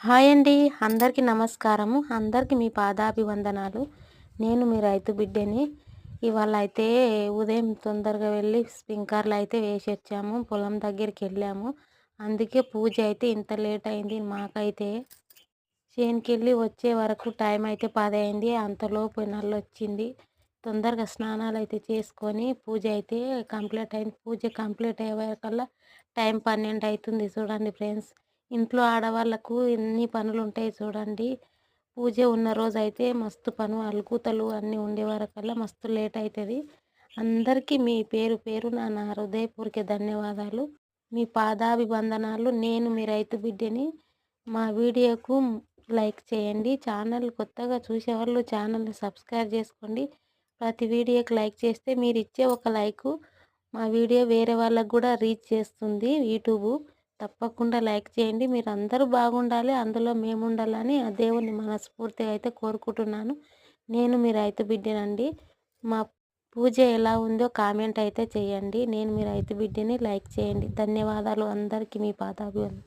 Hi అండి. అందరికీ నమస్కారము. అందరికీ మీ పాదాభివందనాలు. నేను మీ రైతు బిడ్డని. ఇవాళ అయితే ఉదయం తొందరగా వెళ్ళి స్ప్రింకర్లు అయితే వేసి వచ్చాము పొలం దగ్గరికి వెళ్ళాము. అందుకే పూజ అయితే ఇంత లేట్ అయింది. మాకైతే చేనుకి వెళ్ళి వచ్చే వరకు టైం అయితే పది అయింది. అంతలోపు నల్ల వచ్చింది. తొందరగా స్నానాలు అయితే చేసుకొని పూజ అయితే కంప్లీట్ అయింది. పూజ కంప్లీట్ అయ్యే కల్లా టైం పన్నెండు అవుతుంది చూడండి ఫ్రెండ్స్. ఇంట్లో ఆడవాళ్ళకు ఎన్ని పనులు ఉంటాయి చూడండి. పూజ ఉన్న రోజు అయితే మస్తు పను అలుకుతలు అన్నీ ఉండే వరకల్లా మస్తు లేట్ అవుతుంది అందరికీ మీ పేరు పేరు నా హృదయపూర్వక ధన్యవాదాలు. మీ పాదాభిబంధనాలు నేను మీ రైతు బిడ్డని మా వీడియోకు లైక్ చేయండి. ఛానల్ కొత్తగా చూసేవాళ్ళు ఛానల్ని సబ్స్క్రైబ్ చేసుకోండి. ప్రతి వీడియోకి లైక్ చేస్తే మీరు ఇచ్చే ఒక లైకు మా వీడియో వేరే వాళ్ళకు కూడా రీచ్ చేస్తుంది యూట్యూబ్. తప్పకుండా లైక్ చేయండి. మీరు అందరూ బాగుండాలి అందులో మేము ఉండాలని ఆ దేవుని మనస్ఫూర్తిగా అయితే కోరుకుంటున్నాను. నేను మీ రైతు బిడ్డనండి. మా పూజ ఎలా ఉందో కామెంట్ అయితే చేయండి. నేను మీ రైతు బిడ్డని లైక్ చేయండి. ధన్యవాదాలు అందరికీ మీ పాదాభివందనం